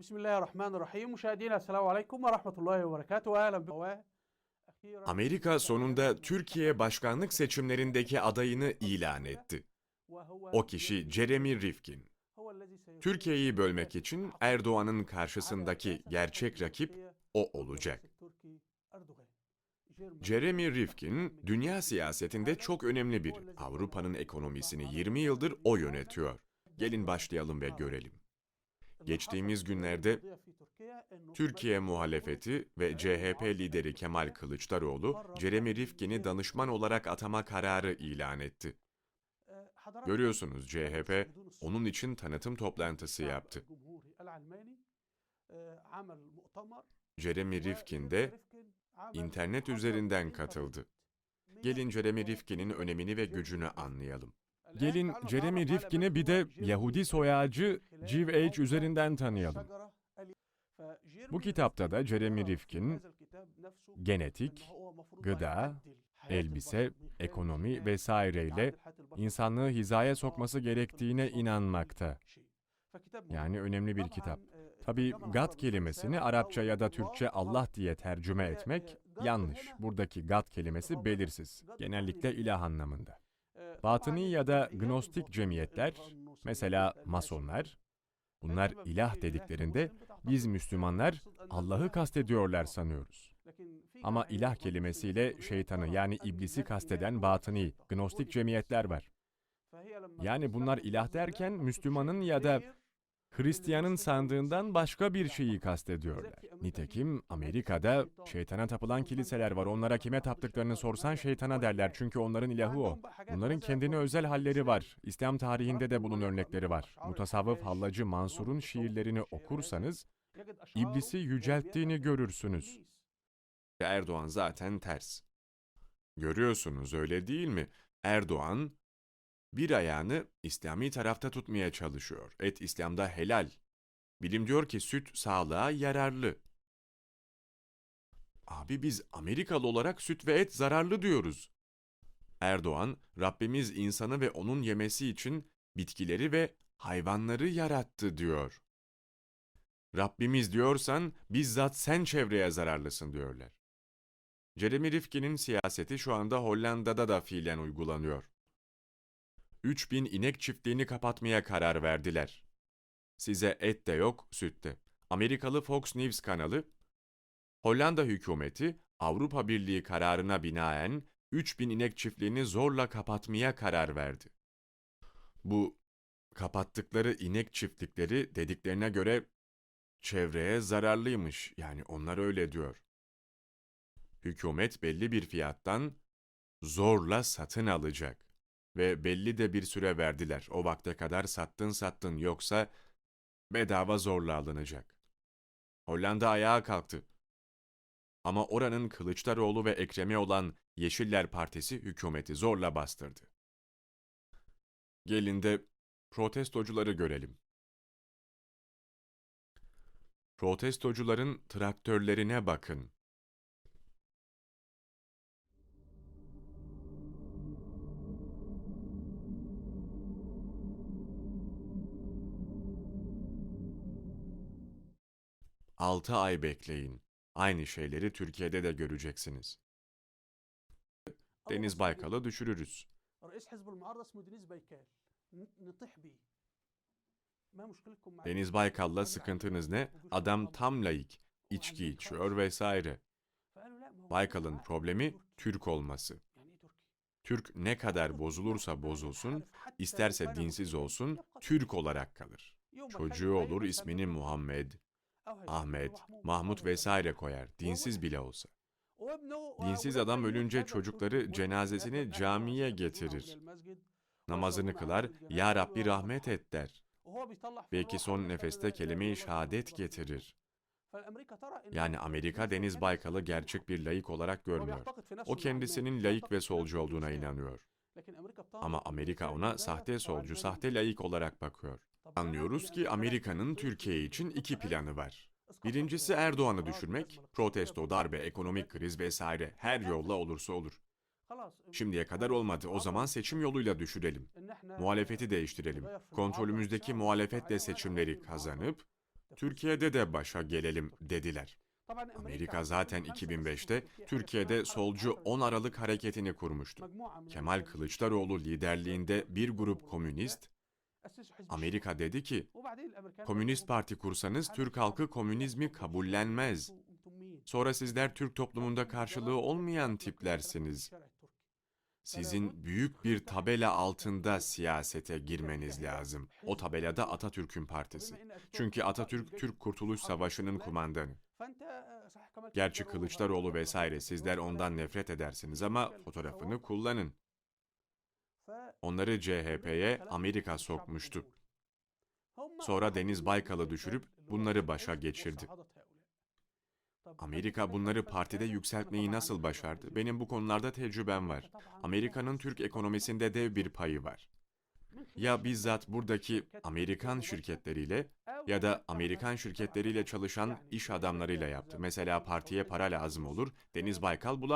بسم الله الرحمن الرحيم مشاهدينا السلام عليكم ورحمة الله وبركاته أهلا بكم أخيرا Amerika sonunda Türkiye başkanlık seçimlerindeki adayını ilan etti. وهو O kişi Jeremy Rifkin. هو الذي سيكون Türkiye'yi bölmek için Erdoğan'ın karşısındaki gerçek rakip o olacak. التركي أردوغان. جيرمان Jeremy Rifkin, dünya siyasetinde çok önemli biri. Avrupa'nın ekonomisini 20 yıldır o yönetiyor. Gelin başlayalım ve görelim. Geçtiğimiz günlerde Türkiye muhalefeti ve CHP lideri Kemal Kılıçdaroğlu, Jeremy Rifkin'i danışman olarak atama kararı ilan etti. Görüyorsunuz CHP onun için tanıtım toplantısı yaptı. Jeremy Rifkin de internet üzerinden katıldı. Gelin Jeremy Rifkin'in önemini ve gücünü anlayalım. Gelin Jeremy Rifkin'i bir de Yahudi soyacı G.H. üzerinden tanıyalım. Bu kitapta da Jeremy Rifkin genetik, gıda, elbise, ekonomi vesaireyle insanlığı hizaya sokması gerektiğine inanmakta. Yani önemli bir kitap. Tabi God kelimesini Arapça ya da Türkçe Allah diye tercüme etmek yanlış. Buradaki God kelimesi belirsiz. Genellikle ilah anlamında. Batıni ya da gnostik cemiyetler, mesela masonlar, bunlar ilah dediklerinde biz Müslümanlar Allah'ı kastediyorlar sanıyoruz. Ama ilah kelimesiyle şeytanı yani iblisi kasteden batıni, gnostik cemiyetler var. Yani bunlar ilah derken Müslümanın ya da Hristiyanın sandığından başka bir şeyi kastediyorlar. Nitekim Amerika'da şeytana tapılan kiliseler var. Onlara kime taptıklarını sorsan şeytana derler çünkü onların ilahı o. Bunların kendine özel halleri var. İslam tarihinde de bunun örnekleri var. Mutasavvıf Hallacı Mansur'un şiirlerini okursanız iblisi yücelttiğini görürsünüz. Erdoğan zaten ters. Görüyorsunuz öyle değil mi? Erdoğan bir ayağını İslami tarafta tutmaya çalışıyor. Et İslam'da helal. Bilim diyor ki süt sağlığa yararlı. Abi biz Amerikalı olarak süt ve et zararlı diyoruz. Erdoğan, Rabbimiz insanı ve onun yemesi için bitkileri ve hayvanları yarattı diyor. Rabbimiz diyorsan bizzat sen çevreye zararlısın diyorlar. Jeremy Rifkin'in siyaseti şu anda Hollanda'da da fiilen uygulanıyor. 3000 inek çiftliğini kapatmaya karar verdiler. Size et de yok, süt de. Amerikalı Fox News kanalı, Hollanda hükümeti Avrupa Birliği kararına binaen 3000 inek çiftliğini zorla kapatmaya karar verdi. Bu kapattıkları inek çiftlikleri dediklerine göre çevreye zararlıymış. Yani onlar öyle diyor. Hükümet belli bir fiyattan zorla satın alacak ve belli de bir süre verdiler. O vakte kadar sattın sattın yoksa bedava zorla alınacak. Hollanda ayağa kalktı. Ama oranın Kılıçdaroğlu ve Ekrem'e olan Yeşiller Partisi hükümeti zorla bastırdı. Gelin de protestocuları görelim. Protestocuların traktörlerine bakın. 6 ay bekleyin. Aynı şeyleri Türkiye'de de göreceksiniz. Deniz Baykal'a düşürürüz. Deniz Baykal'la sıkıntınız ne? Adam tam layık, içki içiyor vesaire. Baykal'ın problemi Türk olması. Türk ne kadar bozulursa bozulsun, isterse dinsiz olsun, Türk olarak kalır. Çocuğu olur ismini Muhammed, Ahmet, Mahmut vesaire koyar, dinsiz bile olsa. Dinsiz adam ölünce çocukları cenazesini camiye getirir. Namazını kılar, Ya Rabbi rahmet et der. Belki son nefeste kelime-i şehadet getirir. Yani Amerika Deniz Baykal'ı gerçek bir laik olarak görmüyor. O kendisinin laik ve solcu olduğuna inanıyor. Ama Amerika ona sahte solcu, sahte laik olarak bakıyor. Anlıyoruz ki Amerika'nın Türkiye için iki planı var. Birincisi Erdoğan'ı düşürmek, protesto, darbe, ekonomik kriz vesaire her yolla olursa olur. Şimdiye kadar olmadı. O zaman seçim yoluyla düşürelim. Muhalefeti değiştirelim. Kontrolümüzdeki muhalefetle seçimleri kazanıp Türkiye'de de başa gelelim dediler. Amerika zaten 2005'te Türkiye'de solcu 10 Aralık hareketini kurmuştu. Kemal Kılıçdaroğlu liderliğinde bir grup komünist, Amerika dedi ki, Komünist Parti kursanız Türk halkı komünizmi kabullenmez. Sonra sizler Türk toplumunda karşılığı olmayan tiplersiniz. Sizin büyük bir tabela altında siyasete girmeniz lazım. O tabelada Atatürk'ün partisi. Çünkü Atatürk Türk Kurtuluş Savaşı'nın kumandanı. Gerçi Kılıçdaroğlu vesaire sizler ondan nefret edersiniz ama fotoğrafını kullanın. Onları CHP'ye Amerika sokmuştu. Sonra Deniz Baykal'ı düşürüp bunları başa geçirdi. Amerika bunları partide yükseltmeyi nasıl başardı? Benim bu konularda tecrübem var. Amerika'nın Türk ekonomisinde dev bir payı var. Ya bizzat buradaki Amerikan şirketleriyle ya da Amerikan şirketleriyle çalışan iş adamlarıyla yaptı. Mesela partiye para lazım olur, Deniz Baykal bulamaz.